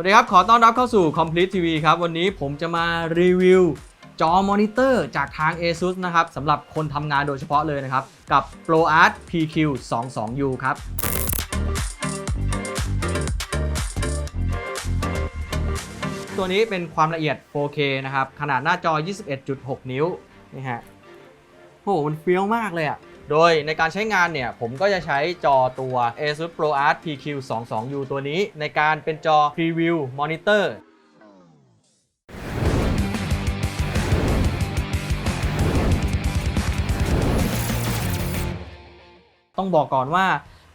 วัสดีครับ ขอต้อนรับเข้าสู่ Complete TV ครับ วันนี้ผมจะมารีวิวจอมอนิเตอร์จากทาง ASUS นะครับสำหรับคนทำงานโดยเฉพาะเลยนะครับ กับ ProArt PQ 2 2 U ครับ ตัวนี้เป็นความละเอียด 4K นะครับ ขนาดหน้าจอ 21.6 นิ้ว นี่ฮะโอ้โหมันเฟี้ยวมากเลยอะ่ะ โดยในการใช้งานเนี่ย ผมก็จะใช้จอตัว ASUS ProArt PQ 2 2 U ตัวนี้ ในการเป็นจอ Preview Monitor ต้องบอกก่อนว่า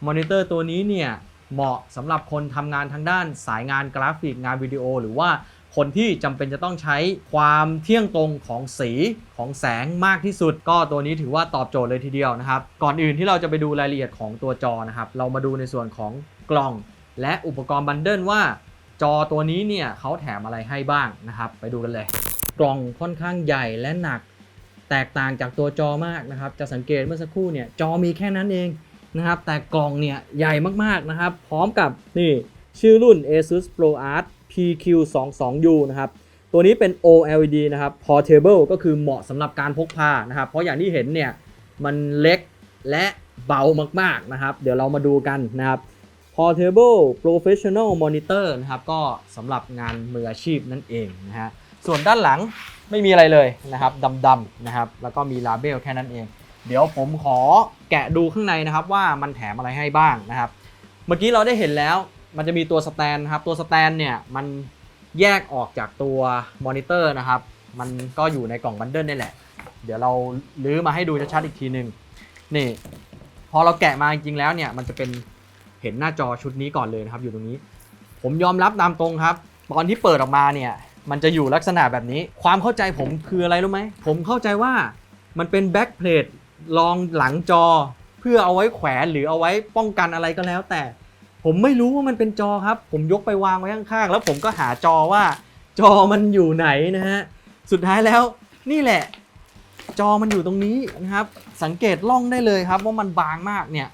มอนิเตอร์ตัวนี้เนี่ย เหมาะสำหรับคนทำงานทางด้านสายงานกราฟิกงานวิดีโอ หรือว่า คนที่จำเป็นจะต้องใช้ความเที่ยงตรงของสีของแสงมากที่สุด ก็ตัวนี้ถือว่าตอบโจทย์เลยทีเดียวนะครับ ก่อนอื่นที่เราจะไปดูรายละเอียดของตัวจอนะครับ เรามาดูในส่วนของกล่อง และอุปกรณ์บันเดิลว่า จอตัวนี้เนี่ยเขาแถมอะไรให้บ้างนะครับ ไปดูกันเลย กล่องค่อนข้างใหญ่และหนัก แตกต่างจากตัวจอมากนะครับ จะสังเกตเมื่อสักครู่เนี่ยจอมีแค่นั้นเองนะครับ แต่กล่องเนี่ยใหญ่มากๆนะครับ พร้อมกับนี่ชื่อรุ่น ASUS ProArt PQ22U นะครับ ตัวนี้เป็น OLED นะครับ Portable ก็คือเหมาะสำหรับการพกพานะครับ เพราะอย่างที่เห็นเนี่ย มันเล็กและเบามากๆนะครับ เดี๋ยวเรามาดูกันนะครับ Portable Professional Monitor นะครับ ก็สำหรับงานมืออาชีพนั่นเองนะฮะ ส่วนด้านหลังไม่มีอะไรเลยนะครับดำๆนะครับ แล้วก็มีลาเบลแค่นั้นเอง เดี๋ยวผมขอแกะดูข้างในนะครับว่ามันแถมอะไรให้บ้างนะครับ เมื่อกี้เราได้เห็นแล้ว มันจะมีตัวสแตนครับ ตัวสแตนเนี่ยมันแยกออกจากตัวมอนิเตอร์นะครับ มันก็อยู่ในกล่องบันเดิลนี่แหละ เดี๋ยวเราลื้อมาให้ดูชัดๆอีกทีหนึ่งนี่ พอเราแกะมาจริงๆแล้วเนี่ย มันจะเป็นเห็นหน้าจอชุดนี้ก่อนเลยนะครับ อยู่ตรงนี้ ผมยอมรับตามตรงครับ ตอนที่เปิดออกมาเนี่ย มันจะอยู่ลักษณะแบบนี้ ความเข้าใจผมคืออะไรรู้ไหม ผมเข้าใจว่ามันเป็นแบ็กเพลทรองหลังจอ เพื่อเอาไว้แขวนหรือเอาไว้ป้องกันอะไรก็แล้วแต่ ผมไม่รู้ว่ามันเป็นจอครับ ผมยกไปวางไว้ข้างๆ แล้วผมก็หาจอว่า จอมันอยู่ไหนนะฮะ สุดท้ายแล้วนี่แหละ จอมันอยู่ตรงนี้นะครับ สังเกตล่องได้เลยครับว่ามันบางมากเนี่ย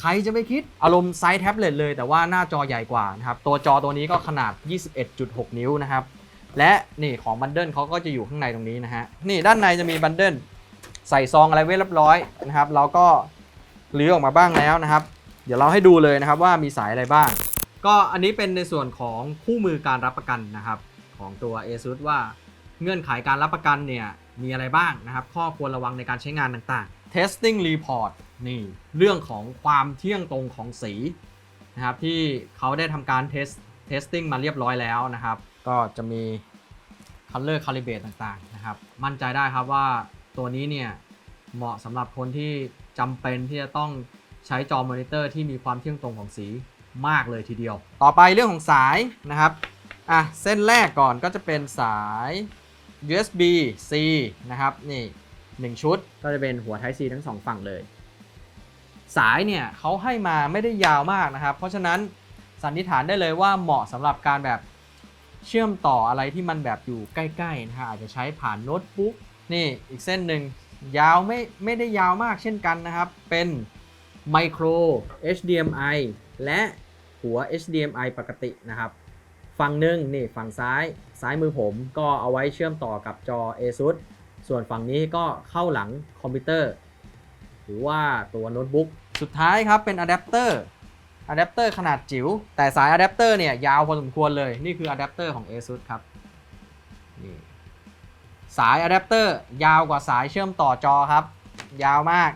ใครจะไปคิดอารมณ์ไซส์แท็บเล็ตเลย แต่ว่าหน้าจอใหญ่กว่านะครับ ตัวจอตัวนี้ก็ขนาด 21.6 นิ้วนะครับ และนี่ของบันเดิลเขาก็จะอยู่ข้างในตรงนี้นะฮะ นี่ด้านในจะมีบันเดิลใส่ซองอะไรไว้เรียบร้อยนะครับ เราก็ลื้อออกมาบ้างแล้วนะครับ เดี๋ยวเราให้ดูเลยนะครับว่ามีสายอะไรบ้าง ก็อันนี้เป็นในส่วนของคู่มือการรับประกันนะครับ ของตัว ASUS ว่าเงื่อนไขการรับประกันเนี่ยมีอะไรบ้างนะครับ ข้อควรระวังในการใช้งานต่างๆ testing report นี่เรื่องของความเที่ยงตรงของสีนะครับที่เขาได้ทำการ test testing มาเรียบร้อยแล้วนะครับ ก็จะมี color calibrate ต่างๆนะครับ มั่นใจได้ครับว่าตัวนี้เนี่ยเหมาะสำหรับคนที่จำเป็นที่จะต้อง ใช้จอมอนิเตอร์ที่มีความเที่ยงตรงของสีมากเลยทีเดียว ต่อไปเรื่องของสายนะครับอะเส้นแรกก่อนก็จะเป็นสาย USB C นะครับนี่ 1 ชุดก็จะเป็นหัว Type C ทั้งสองฝั่งเลย สายเนี่ยเขาให้มาไม่ได้ยาวมากนะครับ เพราะฉะนั้นสันนิษฐานได้เลยว่าเหมาะสำหรับการแบบเชื่อมต่ออะไรที่มันแบบอยู่ใกล้ๆนะฮะอาจจะใช้ผ่านโน้ตบุ๊กนี่อีกเส้นหนึ่งยาวไม่ไม่ได้ยาวมากเช่นกันนะครับ เป็น Micro HDMI และหัว HDMI ปกตินะครับ ฝั่งหนึ่งนี่ฝั่งซ้ายซ้ายมือผมก็เอาไว้เชื่อมต่อกับจอ ASUS ส่วนฝั่งนี้ก็เข้าหลังคอมพิวเตอร์ หรือว่าตัวโน้ตบุ๊กสุดท้ายครับเป็นอะแดปเตอร์อะแดปเตอร์ขนาดจิ๋วแต่สายอะแดปเตอร์เนี่ยยาวพอสมควรเลย นี่คืออะแดปเตอร์ของ ASUS ครับนี่สายอะแดปเตอร์ยาวกว่าสายเชื่อมต่อจอครับ ยาวมาก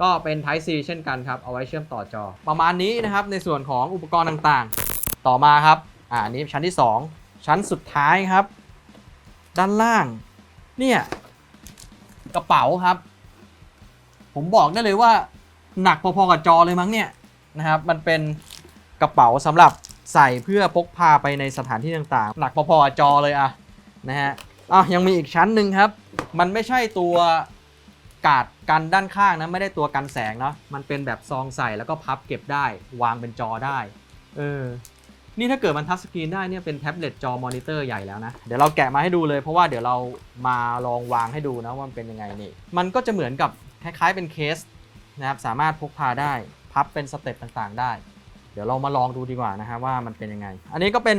ก็เป็น Type C เช่นกันครับ เอาไว้เชื่อมต่อจอ ประมาณนี้นะครับในส่วนของอุปกรณ์ต่างๆ ต่อมาครับ อ่านนี้ชั้นที่ 2 ชั้นสุดท้ายครับ ด้านล่าง เนี่ย กระเป๋าครับ ผมบอกได้เลยว่า หนักพอๆกับจอเลยมั้งเนี่ยนะครับ มันเป็นกระเป๋าสำหรับใส่เพื่อพกพาไปในสถานที่ต่างๆ หนักพอๆกับจอเลยอะนะฮะอะยังมีอีกชั้นหนึ่งครับ มันไม่ใช่ตัว กาดกันด้านข้างนะไม่ได้ตัวกันแสงเนาะมันเป็นแบบซองใส่แล้วก็พับเก็บได้ วางเป็นจอได้เออนี่ถ้าเกิดมันทัชสกรีนได้เนี่ยเป็นแท็บเล็ตจอมอนิเตอร์ใหญ่แล้วนะ เดี๋ยวเราแกะมาให้ดูเลยเพราะว่าเดี๋ยวเรามาลองวางให้ดูนะว่ามันเป็นยังไงนี่ มันก็จะเหมือนกับคล้ายๆเป็นเคสนะครับสามารถพกพาได้พับเป็นสเต็ปต่างๆได้ เดี๋ยวเรามาลองดูดีกว่านะฮะว่ามันเป็นยังไง อันนี้ก็เป็น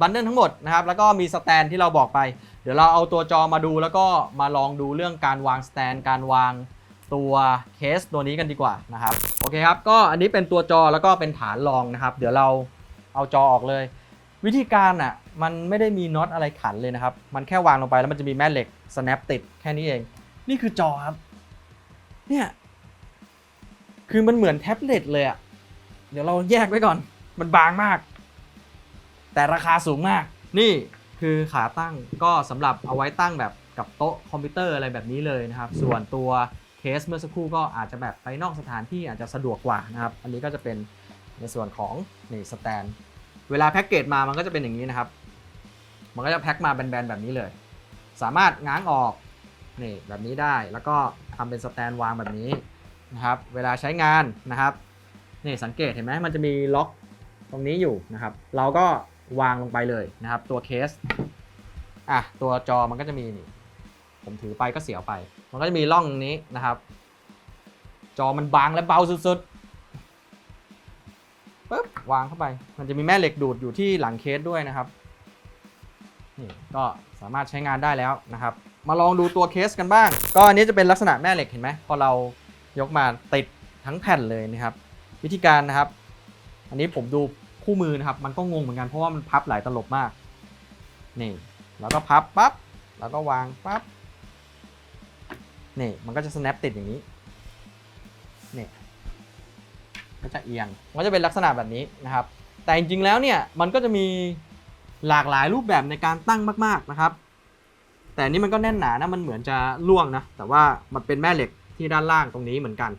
บันเดิลทั้งหมดนะครับแล้วก็มีสแตนที่เราบอกไป เดี๋ยวเราเอาตัวจอมาดูแล้วก็มาลองดูเรื่องการวางสแตนการวางตัวเคสตัวนี้กันดีกว่านะครับโอเคครับก็อันนี้เป็นตัวจอแล้วก็เป็นฐานรองนะครับ เดี๋ยวเราเอาจอออกเลย วิธีการอะมันไม่ได้มีน็อตอะไรขันเลยนะครับ มันแค่วางลงไปแล้วมันจะมีแม่เหล็ก snap ติดแค่นี้เอง นี่คือจอครับเนี่ยคือมันเหมือนแท็บเล็ตเลยอะเดี๋ยวเราแยกไว้ก่อน มันบางมาก แต่ราคาสูงมาก นี่คือขาตั้งก็สำหรับเอาไว้ตั้งแบบกับโต๊ะคอมพิวเตอร์อะไรแบบนี้เลยนะครับ ส่วนตัวเคสเมื่อสักครู่ก็อาจจะแบบไปนอกสถานที่อาจจะสะดวกกว่านะครับ อันนี้ก็จะเป็นในส่วนของนี่สแตนเวลาแพ็กเกจมามันก็จะเป็นอย่างนี้นะครับ มันก็จะแพ็คมาแบนๆแบบนี้เลย สามารถง้างออกนี่แบบนี้ได้แล้วก็ทำเป็นสแตนวางแบบนี้นะครับ เวลาใช้งานนะครับนี่สังเกตเห็นไหมมันจะมีล็อกตรงนี้อยู่นะครับ เราก็ วางลงไปเลยนะครับ ตัวเคสอะตัวจอมันก็จะมีนี่ผมถือไปก็เสียวไป มันก็จะมีร่องนี้นะครับ จอมันบางและเบาสุดๆปึ๊บวางเข้าไป มันจะมีแม่เหล็กดูดอยู่ที่หลังเคสด้วยนะครับนี่ก็สามารถใช้งานได้แล้วนะครับ มาลองดูตัวเคสกันบ้าง ก็อันนี้จะเป็นลักษณะแม่เหล็กเห็นไหมพอเรายกมาติดทั้งแผ่นเลยนะครับ วิธีการนะครับ อันนี้ผมดู คู่มือนะครับ มันก็งงเหมือนกันเพราะว่ามันพับหลายตลบมาก นี่ แล้วก็พับปั๊บ แล้วก็วางปั๊บ นี่ มันก็จะ snap ติดอย่างนี้ นี่ ก็จะเอียงมันก็จะเป็นลักษณะแบบนี้นะครับ แต่จริงๆแล้วเนี่ย มันก็จะมีหลากหลายรูปแบบในการตั้งมากๆนะครับ แต่นนี้มันก็แน่นหนานะ มันเหมือนจะล่วงนะ แต่ว่ามันเป็นแม่เหล็กที่ด้านล่างตรงนี้เหมือนกัน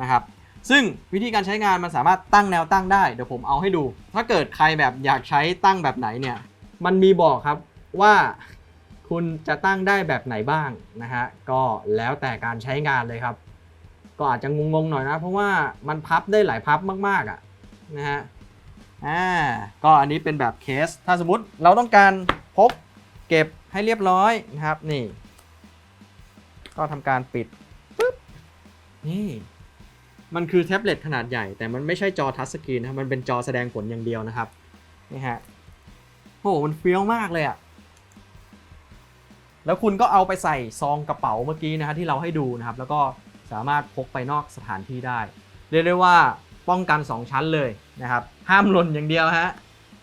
นะครับ ซึ่งวิธีการใช้งานมันสามารถตั้งแนวตั้งได้เดี๋ยวผมเอาให้ดู ถ้าเกิดใครแบบอยากใช้ตั้งแบบไหนเนี่ย มันมีบอกครับว่าคุณจะตั้งได้แบบไหนบ้างนะฮะก็แล้วแต่การใช้งานเลยครับ ก็อาจจะงงๆหน่อยนะ เพราะว่ามันพับได้หลายพับมากๆอะนะฮะอ่าก็อันนี้เป็นแบบเคส ถ้าสมมติเราต้องการพกเก็บให้เรียบร้อยนะครับนี่ ก็ทำการปิดปึ๊บนี่ มันคือแท็บเล็ตขนาดใหญ่ แต่มันไม่ใช่จอทัชสกรีนนะมันเป็นจอแสดงผลอย่างเดียวนะครับนี่ฮะโอ้โหมันเฟี้ยวมากเลยอะแล้วคุณก็เอาไปใส่ซองกระเป๋าเมื่อกี้นะฮะที่เราให้ดูนะครับ แล้วก็สามารถพกไปนอกสถานที่ได้ เรียกได้ว่าป้องกัน 2 ชั้นเลยนะครับ ห้ามหล่นอย่างเดียวฮะ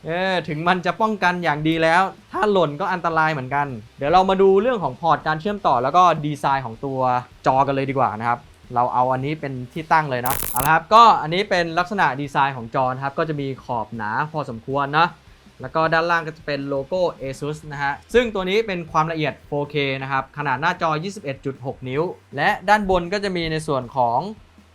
เออถึงมันจะป้องกันอย่างดีแล้ว ถ้าหล่นก็อันตรายเหมือนกัน เดี๋ยวเรามาดูเรื่องของพอร์ตการเชื่อมต่อแล้วก็ดีไซน์ของตัวจอกันเลยดีกว่านะครับ เราเอาอันนี้เป็นที่ตั้งเลยเนาะเอาละครับก็อันนี้เป็นลักษณะดีไซน์ของจอนะครับก็จะมีขอบหนาพอสมควรนะแล้วก็ด้านล่างก็จะเป็นโลโก้ ASUS นะฮะ ซึ่งตัวนี้เป็นความละเอียด 4K นะครับ ขนาดหน้าจอ 21.6 นิ้ว และด้านบนก็จะมีในส่วนของ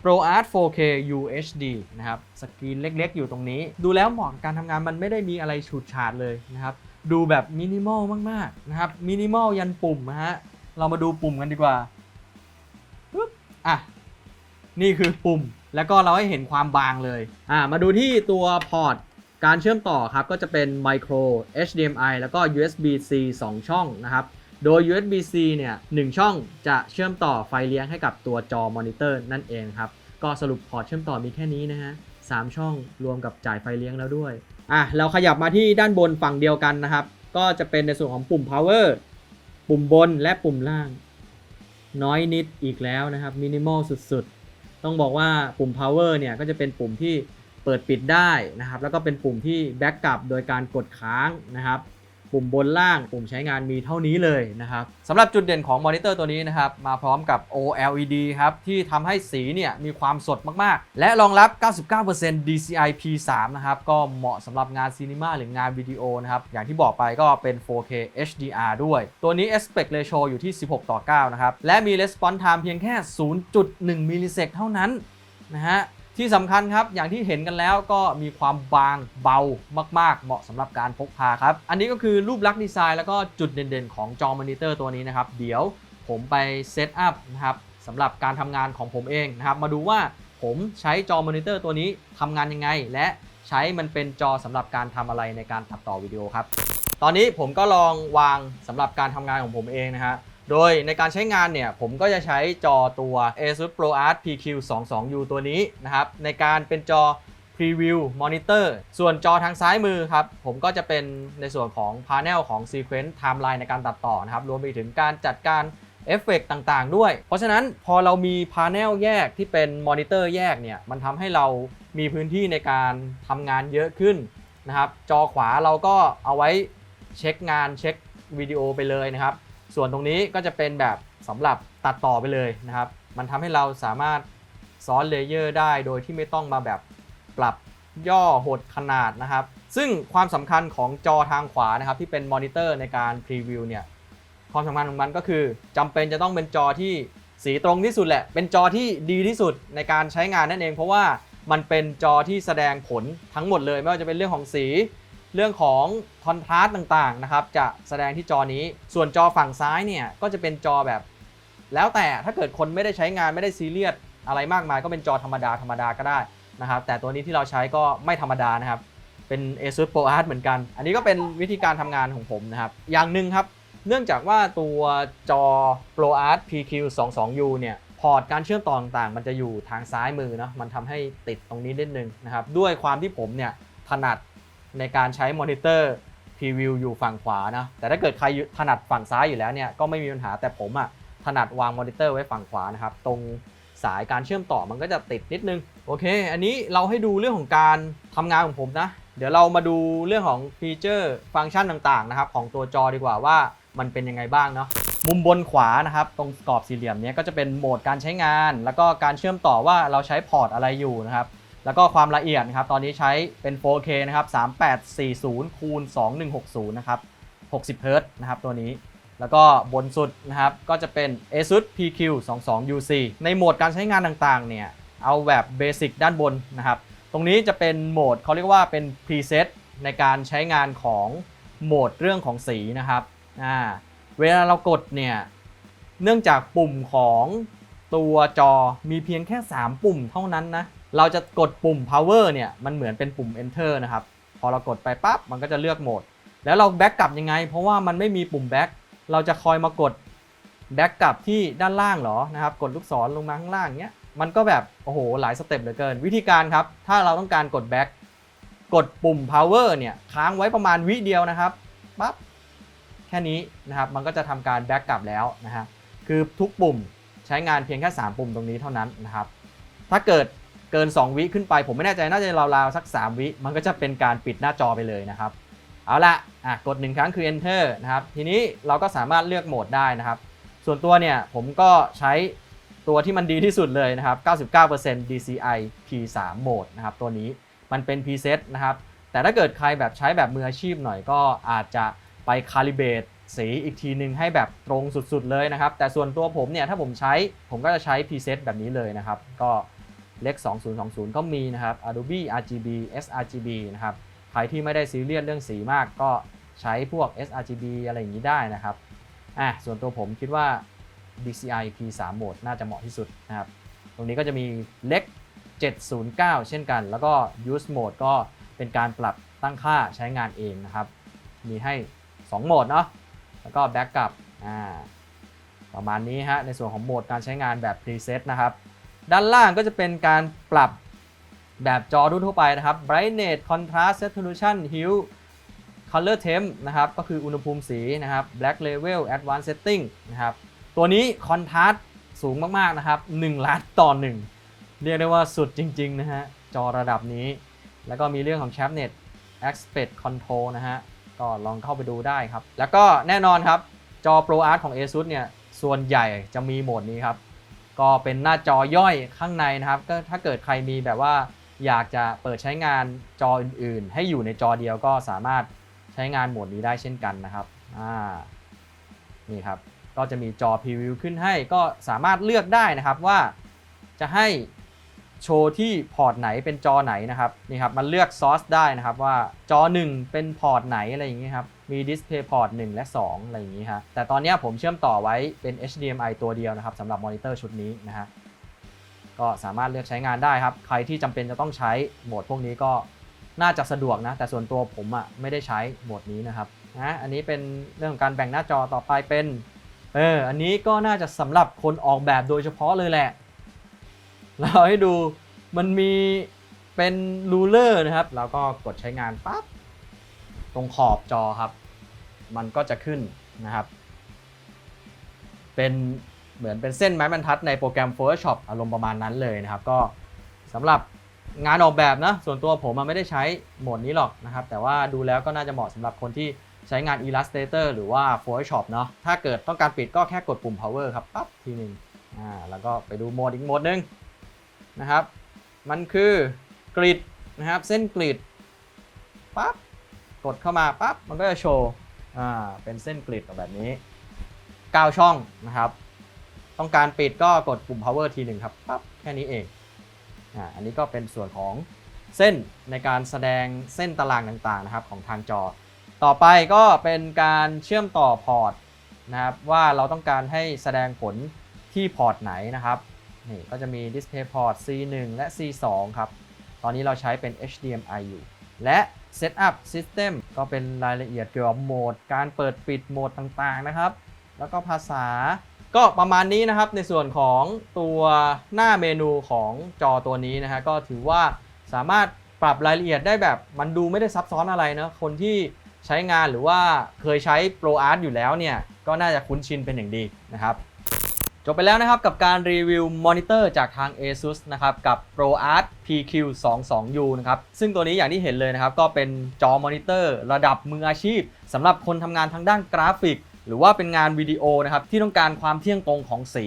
ProArt 4K UHD นะครับ สกรีนเล็กๆ อยู่ตรงนี้ ดูแล้วเหมาะกับการทำงานมันไม่ได้มีอะไรฉูดฉาดเลยนะครับ ดูแบบมินิมอลมากๆ นะครับ มินิมอลยันปุ่มนะฮะ เรามาดูปุ่มกันดีกว่า อะนี่คือปุ่มแล้วก็เราให้เห็นความบางเลย อ่า มาดูที่ตัวพอร์ตการเชื่อมต่อครับ ก็จะเป็น Micro HDMI แล้วก็ USB-C 2 ช่องนะครับ โดย USB-C เนี่ย1ช่องจะเชื่อมต่อไฟเลี้ยงให้กับตัวจอมอนิเตอร์นั่นเองครับ ก็สรุปพอร์ตเชื่อมต่อมีแค่นี้นะฮะ3ช่องรวมกับจ่ายไฟเลี้ยงแล้วด้วย อะ เราขยับมาที่ด้านบนฝั่งเดียวกันนะครับ ก็จะเป็นในส่วนของปุ่ม power ปุ่มบนและปุ่มล่าง น้อยนิดอีกแล้วนะครับมินิมอลสุดๆ ต้องบอกว่าปุ่ม power เนี่ยก็จะเป็นปุ่มที่เปิดปิดได้นะครับ แล้วก็เป็นปุ่มที่แบ็กกลับโดยการกดค้างนะครับ ปุ่มบนล่างปุ่มใช้งานมีเท่านี้เลยนะครับสำหรับจุดเด่นของมอนิเตอร์ตัวนี้นะครับ มาพร้อมกับ OLED ครับ ที่ทำให้สีเนี่ยมีความสดมาก ๆ และรองรับ 99% DCI P3 นะครับ ก็เหมาะสำหรับงานซีนีมาหรืองานวิดีโอนะครับ อย่างที่บอกไปก็เป็น 4K HDR ด้วย ตัวนี้ aspect ratio อยู่ที่ 16 ต่อ 9 นะครับ และมี response time เพียงแค่ 0.1 มิลลิเซกเท่านั้นนะฮะ ที่สำคัญครับอย่างที่เห็นกันแล้วก็มีความบางเบามาก ๆ เหมาะสำหรับการพกพาครับ อันนี้ก็คือรูปลักษณ์ดีไซน์แล้วก็จุดเด่นๆ ของจอมอนิเตอร์ตัวนี้นะครับ เดี๋ยวผมไปเซตอัพนะครับสำหรับการทำงานของผมเองนะครับ มาดูว่าผมใช้จอมอนิเตอร์ตัวนี้ทำงานยังไง และใช้มันเป็นจอสำหรับการทำอะไรในการตัดต่อวิดีโอครับ ตอนนี้ผมก็ลองวางสำหรับการทำงานของผมเองนะฮะ โดยในการใช้งานเนี่ย ผมก็จะใช้จอตัว ASUS ProArt PQ22U ตัวนี้นะครับ ในการเป็นจอ Preview Monitor ส่วนจอทางซ้ายมือครับ ผมก็จะเป็นในส่วนของ Panel ของ Sequence Timeline ในการตัดต่อนะครับ รวมไปถึงการจัดการเอฟเฟกต่างๆ ด้วย เพราะฉะนั้นพอเรามี Panel แยกที่เป็นมอนิเตอร์แยกเนี่ย มันทำให้เรามีพื้นที่ในการทำงานเยอะขึ้นนะครับ จอขวาเราก็เอาไว้เช็คงานเช็ควิดีโอไปเลยนะครับ ส่วนตรงนี้ก็จะเป็นแบบสำหรับตัดต่อไปเลยนะครับ มันทำให้เราสามารถซ้อนเลเยอร์ได้โดยที่ไม่ต้องมาแบบปรับย่อหดขนาดนะครับ ซึ่งความสำคัญของจอทางขวานะครับที่เป็นมอนิเตอร์ในการพรีวิวเนี่ยความสำคัญของมันก็คือจำเป็นจะต้องเป็นจอที่สีตรงที่สุดแหละ เป็นจอที่ดีที่สุดในการใช้งานนั่นเอง เพราะว่ามันเป็นจอที่แสดงผลทั้งหมดเลย ไม่ว่าจะเป็นเรื่องของสี เรื่องของคอนทราสต์ต่างๆนะครับจะแสดงที่จอนี้ ส่วนจอฝั่งซ้ายเนี่ยก็จะเป็นจอแบบ แล้วแต่ถ้าเกิดคนไม่ได้ใช้งานไม่ได้ซีเรียสอะไรมากมาย ก็เป็นจอธรรมดาธรรมดาก็ได้นะครับแต่ตัวนี้ที่เราใช้ก็ไม่ธรรมดานะครับเป็น ASUS ProArt เหมือนกัน อันนี้ก็เป็นวิธีการทำงานของผมนะครับอย่างหนึ่งครับเนื่องจากว่าตัวจอ ProArt PQ22U เนี่ยพอร์ตการเชื่อมต่อต่างๆ มันจะอยู่ทางซ้ายมือเนาะมันทำให้ติดตรงนี้นิดนึงนะครับด้วยความที่ผมเนี่ยถนัด ในการใช้มอนิเตอร์พรีวิวอยู่ฝั่งขวานะ แต่ถ้าเกิดใครถนัดฝั่งซ้ายอยู่แล้วเนี่ยก็ไม่มีปัญหาแต่ผมอะถนัดวางมอนิเตอร์ไว้ฝั่งขวานะครับ ตรงสายการเชื่อมต่อมันก็จะติดนิดนึง โอเค อันนี้เราให้ดูเรื่องของการทำงานของผมนะ เดี๋ยวเรามาดูเรื่องของฟีเจอร์ฟังก์ชันต่างๆนะครับของตัวจอดีกว่าว่ามันเป็นยังไงบ้างเนาะมุมบนขวานะครับ ตรงกรอบสี่เหลี่ยมเนี้ยก็จะเป็นโหมดการใช้งาน แล้วก็การเชื่อมต่อว่าเราใช้พอร์ตอะไรอยู่นะครับ แล้วก็ความละเอียดนะครับ ตอนนี้ใช้เป็น 4K นะครับ 3840คูณ2160 นะครับ 60 Hz นะครับตัวนี้ แล้วก็บนสุดนะครับ ก็จะเป็น ASUS PQ 22 UC ในโหมดการใช้งานต่างๆ เนี่ย เอาแบบเบสิกด้านบนนะครับ ตรงนี้จะเป็นโหมดเขาเรียกว่าเป็น preset ในการใช้งานของโหมดเรื่องของสีนะครับอ่าเวลาเรากดเนี่ย เนื่องจากปุ่มของตัวจอมีเพียงแค่ 3 ปุ่มเท่านั้นนะ เราจะกดปุ่ม power เนี่ยมันเหมือนเป็นปุ่ม enter นะครับ พอเรากดไปปั๊บมันก็จะเลือกโหมด แล้วเราแบ็กกลับยังไง เพราะว่ามันไม่มีปุ่มแบ็กเราจะคอยมากดแบ็กกลับที่ด้านล่างหรอนะครับ กดลูกศรลงมาข้างล่างเงี้ยมันก็แบบโอ้โหหลายสเต็ปเหลือเกิน วิธีการครับ ถ้าเราต้องการกดแบ็กกดปุ่ม power เนี่ยค้างไว้ประมาณวิเดียวนะครับปั๊บแค่นี้นะครับมันก็จะทำการแบ็กกลับแล้วนะฮะคือทุกปุ่มใช้งานเพียงแค่ 3 ปุ่มตรงนี้เท่านั้นนะครับถ้าเกิด เกิน 2 วิขึ้นไป ผมไม่แน่ใจน่าจะราวๆสัก 3 วิ มันก็จะเป็นการปิดหน้าจอไปเลยนะครับ เอาละอะกด 1 ครั้งคือ enter นะครับ ทีนี้เราก็สามารถเลือกโหมดได้นะครับ ส่วนตัวเนี่ยผมก็ใช้ตัวที่มันดีที่สุดเลยนะครับ 99% DCI P3 โหมดนะครับ ตัวนี้มันเป็น preset นะครับ แต่ถ้าเกิดใครแบบใช้แบบมืออาชีพหน่อยก็อาจจะไปคาลิเบตสีอีกทีนึงให้แบบตรงสุดๆเลยนะครับ แต่ส่วนตัวผมเนี่ยถ้าผมใช้ผมก็จะใช้ preset แบบนี้เลยนะครับ ก็ เลข2020 ก็มีนะครับ Adobe RGB sRGB นะครับ ใครที่ไม่ได้ซีเรียสเรื่องสีมากก็ใช้พวก sRGB อะไรอย่างนี้ได้นะครับ อะ ส่วนตัวผมคิดว่า DCI P3 โหมดน่าจะเหมาะที่สุดนะครับ ตรงนี้ก็จะมีเล็ก 709 เช่นกัน แล้วก็ Use Mode ก็เป็นการปรับตั้งค่าใช้งานเองนะครับ มีให้ 2 โหมดเนาะ แล้วก็ Backup อ่า ประมาณนี้ฮะ ในส่วนของโหมดการใช้งานแบบ Preset นะครับ ด้านล่างก็จะเป็นการปรับแบบจอทั่วไปนะครับ brightness contrast saturation hue color temp นะครับ ก็คืออุณหภูมิสีนะครับ black level advanced setting นะครับ ตัวนี้ contrast สูงมากๆนะครับ 1 ล้านต่อ 1 เรียกได้ว่าสุดจริง ๆ นะฮะ จอระดับนี้ แล้วก็มีเรื่องของ sharpness aspect control นะฮะ ก็ลองเข้าไปดูได้ครับ แล้วก็แน่นอนครับ จอ Pro Art ของ ASUS เนี่ย ส่วนใหญ่จะมีโหมดนี้ครับ ก็เป็นหน้าจอย่อยข้างในนะครับก็ถ้าเกิดใครมีแบบว่าอยากจะเปิดใช้งานจออื่นๆ ให้อยู่ในจอเดียวก็สามารถใช้งานโหมดนี้ได้เช่นกันนะครับอ่านี่ครับก็จะมีจอพรีวิวขึ้นให้ก็สามารถเลือกได้นะครับว่าจะให้โชว์ที่พอร์ตไหนเป็นจอไหนนะครับนี่ครับมันเลือกซอสได้นะครับว่าจอ 1 เป็นพอร์ตไหนอะไรอย่างนี้ครับ มี Display Port 1 และ 2 อะไรอย่างนี้ครับแต่ตอนนี้ผมเชื่อมต่อไว้เป็น HDMI ตัวเดียวนะครับสำหรับมอนิเตอร์ชุดนี้นะฮะ ก็สามารถเลือกใช้งานได้ครับ ใครที่จำเป็นจะต้องใช้โหมดพวกนี้ก็น่าจะสะดวกนะ แต่ส่วนตัวผมอะ่ะไม่ได้ใช้โหมดนี้นะครับนะอันนี้เป็นเรื่องของการแบ่งหน้าจอต่อไปเป็น เออ อันนี้ก็น่าจะสำหรับคนออกแบบโดยเฉพาะเลยแหละ เราให้ดูมันมีเป็นรูเลอร์นะครับ แล้วก็กดใช้งานปั๊บ ตรงขอบจอครับ มันก็จะขึ้นนะครับ เป็นเหมือนเป็นเส้นไม้บรรทัดในโปรแกรม Photoshop อารมณ์ประมาณนั้นเลยนะครับ ก็สำหรับงานออกแบบนะส่วนตัวผมอะไม่ได้ใช้โหมดนี้หรอกนะครับ แต่ว่าดูแล้วก็น่าจะเหมาะสำหรับคนที่ใช้งาน Illustrator หรือว่า Photoshop เนาะถ้าเกิดต้องการปิดก็แค่กดปุ่ม power ครับปั๊บทีหนึ่งอ่าแล้วก็ไปดูโหมดอีกโหมดหนึงนะครับ มันคือกริดนะครับ เส้นกริดปั๊บ กดเข้ามาปั๊บมันก็จะโชว์อ่าเป็นเส้นกริดแบบนี้ 9 ช่องนะครับ ต้องการปิดก็กดปุ่ม power ทีหนึ่งครับปั๊บแค่นี้เองอ่าอันนี้ก็เป็นส่วนของเส้นในการแสดงเส้นตารางต่างๆนะครับของทางจอ ต่อไปก็เป็นการเชื่อมต่อพอร์ตนะครับว่าเราต้องการให้แสดงผลที่พอร์ตไหนนะครับนี่ก็จะมี Display Port C1 และ C2 ครับ ตอนนี้เราใช้เป็น HDMI อยู่ และ Setup System ก็เป็นรายละเอียดเกี่ยวกับโหมด การเปิดปิดโหมดต่างๆนะครับ แล้วก็ภาษาก็ประมาณนี้นะครับในส่วนของตัวหน้าเมนูของจอตัวนี้นะฮะก็ถือว่าสามารถปรับรายละเอียดได้แบบมันดูไม่ได้ซับซ้อนอะไรนะคนที่ใช้งานหรือว่าเคยใช้ Pro Art อยู่แล้วเนี่ยก็น่าจะคุ้นชินเป็นอย่างดีนะครับ จบไปแล้วนะครับกับการรีวิวมอนิเตอร์จากทาง ASUS นะครับกับ ProArt PQ22U นะครับซึ่งตัวนี้อย่างที่เห็นเลยนะครับก็เป็นจอมอนิเตอร์ระดับมืออาชีพสำหรับคนทำงานทางด้านกราฟิก หรือว่าเป็นงานวิดีโอนะครับที่ต้องการความเที่ยงตรงของสี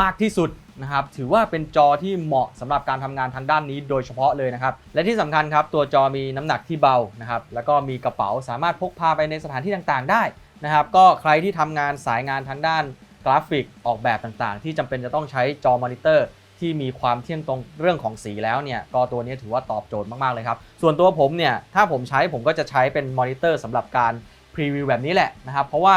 มากที่สุดนะครับถือว่าเป็นจอที่เหมาะสำหรับการทำงานทางด้านนี้โดยเฉพาะเลยนะครับ และที่สำคัญครับ ตัวจอมีน้ำหนักที่เบานะครับแล้วก็มีกระเป๋าสามารถพกพาไปในสถานที่ต่างๆ ได้นะครับ ก็ใครที่ทำงานสายงานทางด้าน กราฟิกออกแบบต่างๆ ที่จำเป็นจะต้องใช้จอมอนิเตอร์ที่มีความเที่ยงตรงเรื่องของสีแล้วเนี่ยก็ตัวนี้ถือว่าตอบโจทย์มากๆเลยครับ ส่วนตัวผมเนี่ยถ้าผมใช้ผมก็จะใช้เป็นมอนิเตอร์สำหรับการพรีวิวแบบนี้แหละนะครับ เพราะว่า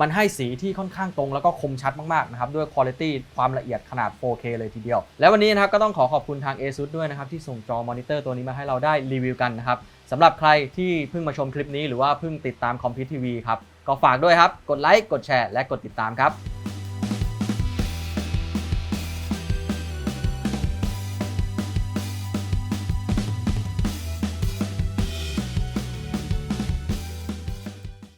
มันให้สีที่ค่อนข้างตรงแล้วก็คมชัดมากๆนะครับ ด้วยคุณภาพความละเอียดขนาด 4K เลยทีเดียว แล้ววันนี้นะครับก็ต้องขอขอบคุณทาง ASUS ด้วยนะครับ ที่ส่งจอมอนิเตอร์ตัวนี้มาให้เราได้รีวิวกันนะครับสำหรับใครที่เพิ่งมาชมคลิปนี้หรือว่าเพิ่งติดตามคอมพิวทีวีครับก็ฝากด้วยครับ กดไลค์กดแชร์และกดติดตามครับ